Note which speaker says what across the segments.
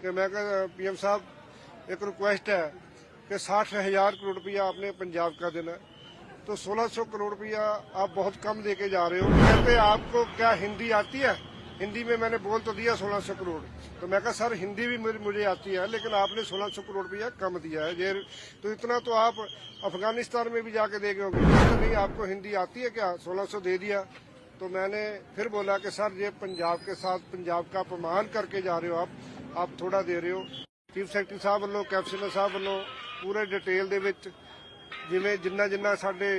Speaker 1: کہ میں کہا پی ایم صاحب، ایک ریکویسٹ ہے کہ ساٹھ ہزار کروڑ روپیہ آپ نے پنجاب کا دینا ہے۔ تو سولہ سو کروڑ روپیہ آپ بہت کم دے کے جا رہے ہو۔ کہتے آپ کو کیا ہندی آتی ہے؟ ہندی میں میں نے بول تو دیا سولہ سو کروڑ۔ تو میں کہا، سر، ہندی بھی مجھے آتی ہے، لیکن آپ نے سولہ سو کروڑ روپیہ کم دیا ہے۔ یہ تو اتنا تو آپ افغانستان میں بھی جا کے دے گئے ہوں گے۔ نہیں، آپ کو ہندی آتی ہے کیا؟ سولہ سو دے دیا۔ تو میں نے پھر بولا کہ، سر، یہ پنجاب کے ساتھ پنجاب کا اپمان کر کے جا رہے ہو آپ۔ आप थोड़ा दे रहे हो ਚੀਫ ਸੈਕਟਰੀ ਸਾਹਿਬ ਵੱਲੋਂ ਕੈਪਟਨ ਸਾਹਿਬ ਵੱਲੋਂ ਪੂਰੇ ਡਿਟੇਲ ਦੇ ਵਿੱਚ ਜਿਵੇਂ ਜਿੰਨਾ ਜਿੰਨਾ ਸਾਡੇ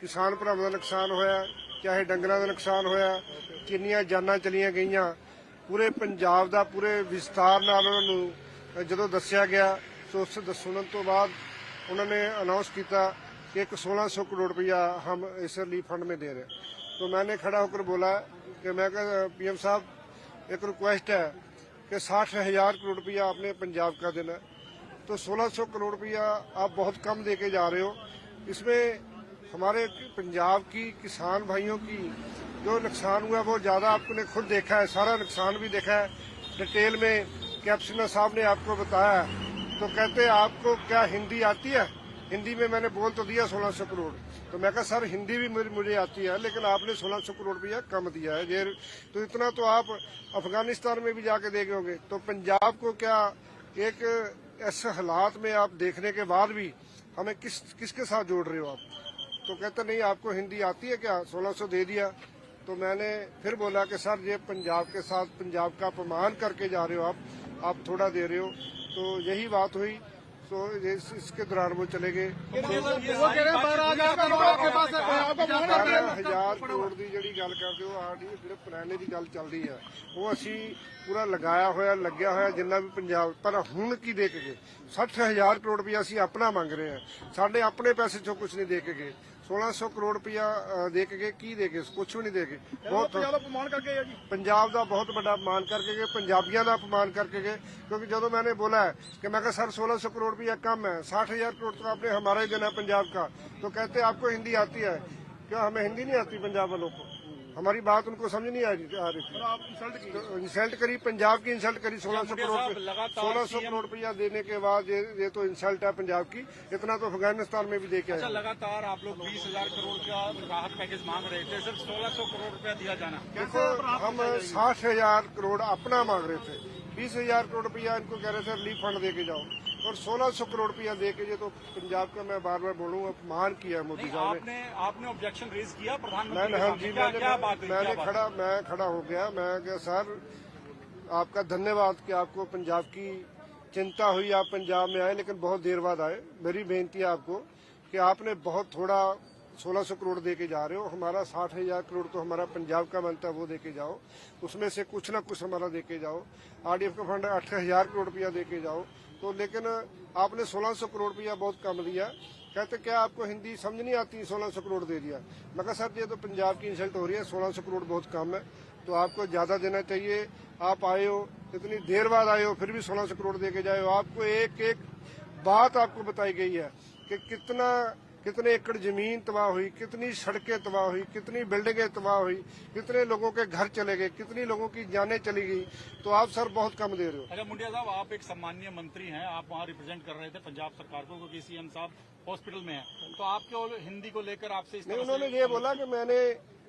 Speaker 1: ਕਿਸਾਨ ਭਰਾਵਾਂ ਦਾ ਨੁਕਸਾਨ ਹੋਇਆ ਚਾਹੇ ਡੰਗਰਾਂ ਦਾ ਨੁਕਸਾਨ ਹੋਇਆ ਕਿੰਨੀਆਂ ਜਾਨਾਂ ਚਲੀਆਂ ਗਈਆਂ ਪੂਰੇ ਪੰਜਾਬ ਦਾ ਪੂਰੇ ਵਿਸਤਾਰ ਨਾਲ ਉਹਨਾਂ ਨੂੰ ਅ, ਜਦੋਂ ਦੱਸਿਆ ਗਿਆ ਸੋ ਉਸ ਦ- ਸੁਣਨ ਤੋਂ ਬਾਅਦ ਉਹਨਾਂ ਨੇ ਅਨਾਉਂਸ ਕੀਤਾ कि एक 1600 करोड़ रुपया हम इस रिलीफ फंड में दे रहे हैं तो मैंने खड़ा होकर बोला कि मैं पीएम साहब एक रिक्वेस्ट है کہ ساٹھ ہزار کروڑ روپیہ آپ نے پنجاب کا دینا ہے۔ تو سولہ سو کروڑ روپیہ آپ بہت کم دے کے جا رہے ہو۔ اس میں ہمارے پنجاب کی، کسان بھائیوں کی جو نقصان ہوا، وہ زیادہ آپ نے خود دیکھا ہے، سارا نقصان بھی دیکھا ہے۔ ڈیٹیل میں کیپشنر صاحب نے آپ کو بتایا تو کہتے آپ کو کیا ہندی آتی ہے؟ ہندی میں میں نے بول تو دیا سولہ سو کروڑ۔ تو میں کہا سر ہندی بھی مجھے آتی ہے لیکن آپ نے سولہ سو کروڑ روپیہ کم دیا ہے یہ تو اتنا تو آپ افغانستان میں بھی جا کے دیکھے ہوں گے۔ تو پنجاب کو کیا ایک ایسے حالات میں آپ دیکھنے کے بعد بھی ہمیں کس کس کے ساتھ جوڑ رہے ہو آپ؟ تو کہتے نہیں آپ کو ہندی آتی ہے کیا؟ سولہ سو دے دیا۔ تو میں نے پھر بولا کہ سر یہ پنجاب کے ساتھ پنجاب کا اپمان کر کے جا رہے ہو
Speaker 2: آپ۔ آپ تھوڑا دے رہے ہو۔ تو یہی بات ہوئی۔ تو اس کے
Speaker 1: دوران وہ چلے گئے۔ ਹਜ਼ਾਰ ਕਰੋੜ ਦੀ ਜਿਹੜੀ ਗੱਲ ਕਰਦੇ ਹੋ ਆਰਡੀ ਦੀ ਗੱਲ ਚੱਲਦੀ ਆ ਉਹ ਅਸੀਂ ਪੂਰਾ ਲਗਾਇਆ ਹੋਇਆ ਲੱਗਿਆ ਹੋਇਆ ਜਿੰਨਾ ਵੀ ਪੰਜਾਬ ਪਰ ਹੁਣ ਕੀ ਦੇਖ ਕੇ ਗਏ? 60000 ਕਰੋੜ ਰੁਪਏ ਅਸੀਂ ਆਪਣਾ ਮੰਗ ਰਹੇ ਆ ਸਾਡੇ ਆਪਣੇ ਪੈਸੇ ਚੋਂ ਕੁਝ ਨਹੀਂ ਦੇਖ ਕੇ ਗਏ। 1600 ਕਰੋੜ ਰੁਪਇਆ ਅ, ਦੇ ਕੇ ਗਏ ਕੀ ਦੇ ਕੇ ਕੁਝ ਵੀ ਨਹੀਂ ਦੇ ਕੇ ਬਹੁਤ
Speaker 2: ਪੰਜਾਬ ਦਾ ਅਪਮਾਨ ਕਰਕੇ ਆ ਜੀ
Speaker 1: ਪੰਜਾਬ ਦਾ ਬਹੁਤ ਵੱਡਾ ਅਪਮਾਨ ਕਰਕੇ ਗਏ ਪੰਜਾਬੀਆਂ ਦਾ ਅਪਮਾਨ ਕਰਕੇ ਗਏ क्योंकि ਜਦੋਂ मैंने बोला है कि मैं कहा सर 1600 करोड़ रुपया कम है साठ हजार करोड़ तो आपने हमारा ही देना है पंजाब का तो कहते आपको हिंदी आती है क्या हमें हिंदी नहीं आती पंजाब वालों को ہماری بات ان کو سمجھ نہیں آ رہی تھی۔
Speaker 2: انسلٹ کری پنجاب
Speaker 1: کی انسلٹ کری سولہ سو کروڑ سولہ سو کروڑ روپیہ دینے کے بعد یہ تو انسلٹ ہے پنجاب کی۔ اتنا تو افغانستان میں بھی دے کے آئے لگاتار آپ لوگ
Speaker 3: بیس
Speaker 1: ہزار
Speaker 3: کروڑ کا راحت پیکج مانگ رہے تھے۔ صرف سولہ سو کروڑ روپیہ دیا جانا۔ دیکھو ہم ساٹھ ہزار کروڑ
Speaker 1: اپنا مانگ رہے تھے۔ بیس ہزار کروڑ روپیہ ان کو کہہ رہے تھے ریلیف فنڈ دے کے جاؤ۔ اور سولہ سو کروڑ روپیہ دے کے یہ تو پنجاب کا میں بار بار بولوں گا کیا ہے مودی صاحب نے۔ آپ نے آبجیکشن ریز
Speaker 3: کیا میں نے کھڑا میں
Speaker 1: کھڑا
Speaker 3: ہو
Speaker 1: گیا
Speaker 3: میں
Speaker 1: کہ
Speaker 3: سر آپ
Speaker 1: کا
Speaker 3: دھنیہ واد کہ
Speaker 1: آپ
Speaker 3: کو پنجاب
Speaker 1: کی چنتا ہوئی آپ پنجاب میں آئے لیکن بہت دیر بعد آئے۔ میری بینتی ہے آپ کو کہ آپ نے بہت تھوڑا سولہ سو کروڑ دے کے جا رہے ہو۔ ہمارا ساٹھ ہزار کروڑ تو ہمارا پنجاب کا بنتا ہے وہ دے کے جاؤ۔ اس میں سے کچھ نہ کچھ ہمارا دے کے جاؤ۔ آر ڈی ایف کا فنڈ اٹھ ہزار کروڑ روپیہ دے کے جاؤ۔ आठ हजार करोड़ रुपया दे के जाओ तो लेकिन आपने 1600 करोड़ रुपया बहुत कम दिया कहते क्या आपको हिंदी समझ नहीं आती 1600 करोड़ दे दिया मैं कहा सर ये तो पंजाब की इंसल्ट हो रही है 1600 करोड़ बहुत कम है तो आपको ज्यादा देना चाहिए आप आए हो इतनी देर बाद आए हो फिर भी 1600 करोड़ दे के जाए हो आपको एक एक बात आपको बताई गई है कि कितना کتنے ایکڑ زمین تباہ ہوئی کتنی سڑکیں تباہ ہوئی کتنی بلڈنگیں تباہ ہوئی کتنے لوگوں کے گھر چلے گئے کتنی لوگوں کی جانیں چلی گئی تو آپ سر بہت کم دے رہے ہو۔
Speaker 3: ارے منڈیا صاحب آپ ایک سمانیہ منتری ہیں آپ وہاں ریپرزینٹ کر رہے تھے پنجاب سرکار کو کیونکہ سی ایم صاحب ہاسپٹل میں ہیں۔ تو آپ کو ہندی کو لے کر
Speaker 1: آپ
Speaker 3: سے
Speaker 1: نہیں
Speaker 3: انہوں
Speaker 1: نے یہ بولا کہ میں نے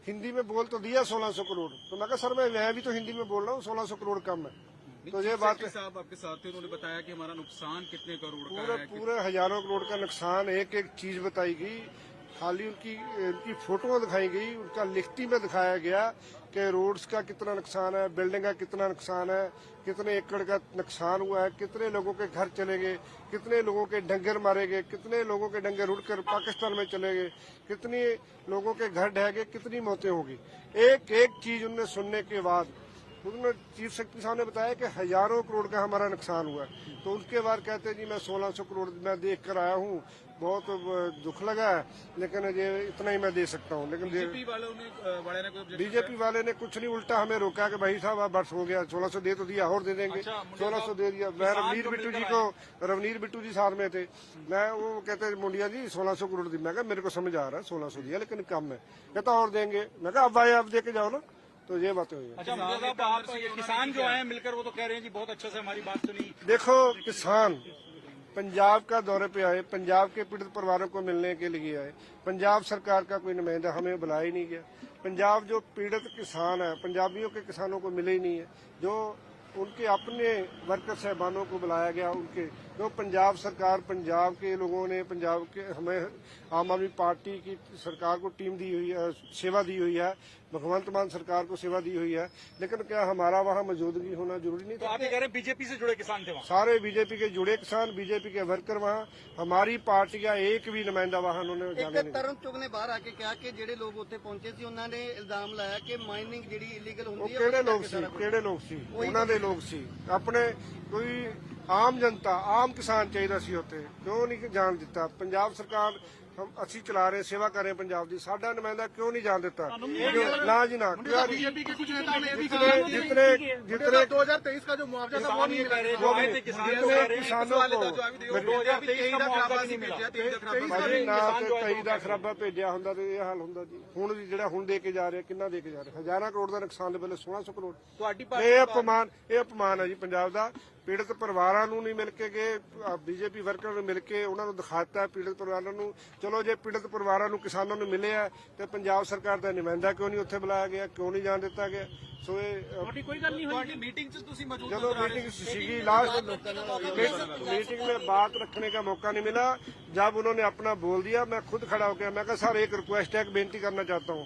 Speaker 1: ہندی میں بول تو دیا سولہ سو کروڑ۔ تو میں کہا سر میں بھی تو ہندی میں بول رہا ہوں سولہ سو کروڑ کم ہے۔
Speaker 4: تو یہ بات صاحب آپ کے ساتھ انہوں نے بتایا کہ ہمارا نقصان
Speaker 1: کتنے
Speaker 4: کروڑ
Speaker 1: کا ہے پورے ہزاروں کروڑ کا نقصان ایک ایک چیز بتائی گئی۔ خالی ان کی ان کی فوٹو دکھائی گئی ان کا لکھتی میں دکھایا گیا کہ روڈز کا کتنا نقصان ہے بلڈنگ کا کتنا نقصان ہے کتنے ایکڑ کا نقصان ہوا ہے کتنے لوگوں کے گھر چلے گئے کتنے لوگوں کے ڈنگر مارے گئے کتنے لوگوں کے ڈنگر اڑ کر پاکستان میں چلے گئے کتنے لوگوں کے گھر ڈہ گئے کتنی موتیں ہوگی ایک ایک چیز ان نے سننے کے بعد خود نے چیف سیکٹری صاحب نے بتایا کہ ہزاروں کروڑ کا ہمارا نقصان ہوا ہے۔ تو ان کے بعد کہتے ہیں جی میں سولہ سو کروڑ میں دیکھ کر آیا ہوں بہت دکھ لگا ہے
Speaker 4: لیکن یہ اتنا ہی میں دے سکتا ہوں۔
Speaker 1: لیکن بی جے پی والے نے بی جے پی والے نے کچھ نہیں الٹا ہمیں روکا کہ بھائی صاحب آپ برس ہو
Speaker 3: گیا سولہ
Speaker 1: سو
Speaker 3: دے
Speaker 1: تو دیا اور
Speaker 3: دے
Speaker 1: دیں
Speaker 3: گے۔
Speaker 1: سولہ سو
Speaker 3: دے
Speaker 1: دیا۔ میں رونیر بٹو جی کو رونیر بٹو جی ساتھ میں تھے۔ میں وہ کہتے منڈیا جی سولہ سو کروڑ دی۔ میں کہا میرے کو سمجھ آ رہا ہے سولہ سو دیا لیکن کم ہے۔ کہتا اور دیں گے۔ میں کہا اب آئے آپ دے کے جاؤ نا۔ तो ये बातें हुई हैं।
Speaker 3: अच्छा मुझे साहब आप ये किसान जो हैं मिलकर वो तो कह रहे हैं जी बहुत अच्छे से हमारी बात सुनी
Speaker 1: देखो किसान पंजाब का दौरे पे आए पंजाब के पीड़ित परिवारों को मिलने के लिए आए पंजाब सरकार का कोई नुमाइंदा हमें बुलाया ही नहीं गया पंजाब जो पीड़ित किसान है पंजाबियों के किसानों को मिले ही नहीं है जो उनके अपने वर्कर साहबानों को बुलाया गया उनके जो पंजाब सरकार पंजाब के लोगों ने पंजाब के हमें आम आदमी पार्टी की सरकार को टीम दी हुई है सेवा दी हुई है भगवंत मान सरकार को सेवा दी हुई है लेकिन क्या हमारा वहाँ मौजूदगी होना जरूरी नहीं
Speaker 3: तो
Speaker 1: था
Speaker 3: आप ये कह रहे हैं बीजेपी से जुड़े किसान थे वहाँ
Speaker 1: सारे बीजेपी के जुड़े किसान बीजेपी के वर्कर वहाँ हमारी पार्टी का एक भी नुमाइंदा वहाँ उन्होंने जाने
Speaker 2: ਇੱਕ
Speaker 1: नहीं
Speaker 2: ਤਰਨ ਚੁਗ ਨੇ ਬਾਹਰ ਆ ਕੇ ਕਿਹਾ ਕਿ ਜਿਹੜੇ ਲੋਕ ਉੱਥੇ ਪਹੁੰਚੇ ਸੀ ਉਹਨਾਂ ਨੇ ਇਲਜ਼ਾਮ ਲਾਇਆ ਕਿ ਮਾਈਨਿੰਗ ਜਿਹੜੀ ਇਲੀਗਲ
Speaker 1: ਉਹ
Speaker 2: ਹੁੰਦੀ ਹੈ
Speaker 1: ਕਿਹੜੇ
Speaker 2: ਉਹਦੇ
Speaker 1: ਲੋਕ
Speaker 2: ਕਰਕੇ
Speaker 1: ਸੀ
Speaker 2: ਸਾਰਾ ਕੁਛ।
Speaker 1: ਕਿਹੜੇ ਲੋਕ ਸੀ ਉਹਨਾਂ ਦੇ ਲੋਕ ਸੀ ਆਪਣੇ ਕੋਈ ਆਮ ਜਨਤਾ ਆਮ ਕਿਸਾਨ ਚਾਹੀਦਾ ਸੀ ਉੱਥੇ ਕਿਉਂ ਨਹੀਂ ਜਾਣ ਦਿੱਤਾ ਪੰਜਾਬ ਸਰਕਾਰ ਹਮ ਅਸੀਂ ਚਲਾ ਰਹੇ ਸੇਵਾ ਕਰ ਰਹੇ ਪੰਜਾਬ ਦੀ ਸਾਡਾ ਨੁਮਾਇੰਦਾ ਕਿਉਂ ਨਹੀਂ ਜਾਣ ਦਿੱਤਾ ਕਿਉਂ- ਨਾ ਜੀ ਨਾ ਕਿਉਂ ਨਹੀਂ?
Speaker 2: बीजेपी के कुछ नेताओं ने ये भी
Speaker 1: जितने जितने जितने
Speaker 2: दो हजार तेईस का जो मुआवजा था वो
Speaker 3: किसान
Speaker 2: नहीं
Speaker 3: ये
Speaker 2: मिला
Speaker 3: कह रहे हैं
Speaker 1: वो
Speaker 3: जो आए
Speaker 1: भी-
Speaker 3: थे किसान
Speaker 1: जितने
Speaker 3: जो कह रहे हैं
Speaker 1: किसानों को
Speaker 3: दो हजार तेईस का मुआवजा भी नहीं मिला
Speaker 1: ਭਾਜੀ ਨਾ ਤੇ ਕਈ ਦਾ ਖਰਾਬਾ ਭੇਜਿਆ ਹੁੰਦਾ ਤੇ ਇਹ ਹਾਲ ਹੁੰਦਾ ਜੀ ਹੁਣ ਵੀ ਜਿਹੜਾ ਹੁਣ ਦੇ ਕੇ ਜਾ ਰਿਹਾ ਕਿੰਨਾ ਦੇ ਕੇ ਜਾ ਰਿਹਾ ਹਜ਼ਾਰਾਂ ਕਰੋੜ ਦਾ ਨੁਕਸਾਨ ਦੇ ਵੇਲੇ 1600 ਕਰੋੜ
Speaker 4: ਤੁਹਾਡੀ
Speaker 1: ਇਹ ਅਪਮਾਨ ਇਹ ਅਪਮਾਨ ਹੈ ਜੀ ਪੰਜਾਬ ਦਾ ਪੀੜਤ ਪਰਿਵਾਰਾਂ ਨੂੰ ਨਹੀਂ ਮਿਲ ਕੇ ਗਏ ਬੀਜੇਪੀ ਵਰਕਰਾਂ ਨੂੰ ਮਿਲ ਕੇ ਉਹਨਾਂ ਨੂੰ ਦਿਖਾਤਾ ਪੀੜਤ ਪਰਿਵਾਰਾਂ ਨੂੰ ਚਲੋ ਜੇ ਪੀੜਤ ਪਰਿਵਾਰਾਂ ਨੂੰ ਕਿਸਾਨਾਂ ਨੂੰ ਮਿਲਿਆ ਤੇ ਪੰਜਾਬ ਸਰਕਾਰ ਦਾ ਨੁਮਾਇੰਦਾ ਕਿਉਂ ਨਹੀਂ ਉੱਥੇ ਬੁਲਾਇਆ ਗਿਆ ਕਿਉਂ ਨਹੀਂ ਜਾਣ ਦਿੱਤਾ ਗਿਆ ਸੋ ਇਹ ਅ,
Speaker 4: ਤੁਹਾਡੀ ਮੀਟਿੰਗ 'ਚ ਤੁਸੀਂ ਮੌਜੂਦ
Speaker 1: ਜਦੋਂ मीटिंग सीगी लास्ट मीटिंग में बात रखने का मौका नहीं मिला जब उन्होंने अपना बोल दिया मैं खुद खड़ा होकर मैं कहा सर एक रिक्वेस्ट है एक बेनती करना चाहता हूँ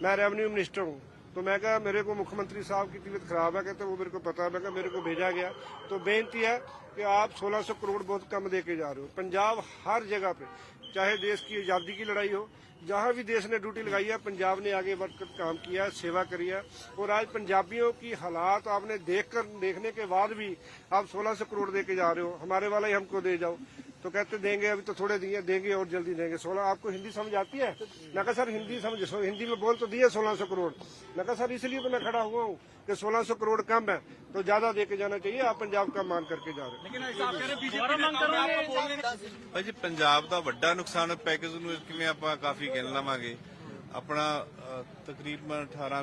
Speaker 1: मैं रेवेन्यू मिनिस्टर हूँ तो मैं कहा मेरे को मुख्यमंत्री साहब की तबीयत खराब है कहते वो मेरे को पता है मैं कहा मेरे को भेजा गया तो बेनती है कि आप 1600 करोड़ बहुत कम दे के जा रहे हो पंजाब हर जगह पे चाहे देश की आज़ादी की लड़ाई हो जहाँ भी देश ने ड्यूटी लगाई है पंजाब ने आगे बढ़कर काम किया है सेवा करी है और आज पंजाबियों की हालात आपने देख कर देखने के बाद भी आप 1600 करोड़ दे के जा रहे हो हमारे वाला ही हमको दे जाओ तो कहते देंगे अभी तो थोड़े दिए देंगे और जल्दी देंगे सोलह आपको हिंदी समझ आती है मैं कहा सर हिंदी समझ सो हिंदी में बोल तो दिए 1600 करोड़ मैं कहा सर इसलिए तो मैं खड़ा हुआ हूँ कि 1600 करोड़ कम है तो ज्यादा दे के जाना चाहिए आप पंजाब का मान करके जा रहे हो
Speaker 3: लेकिन ऐसा आप कह रहे हैं बीजेपी ने काम आपको बोलने नहीं
Speaker 5: ਭਾਜੀ ਪੰਜਾਬ ਦਾ ਵੱਡਾ ਨੁਕਸਾਨ ਪੈਕੇਜ ਨੂੰ ਕਿਵੇਂ ਆਪਾਂ ਕਾਫੀ ਗਿਣ ਲਵਾਂਗੇ ਆਪਣਾ ਅ, ਤਕਰੀਬਨ 18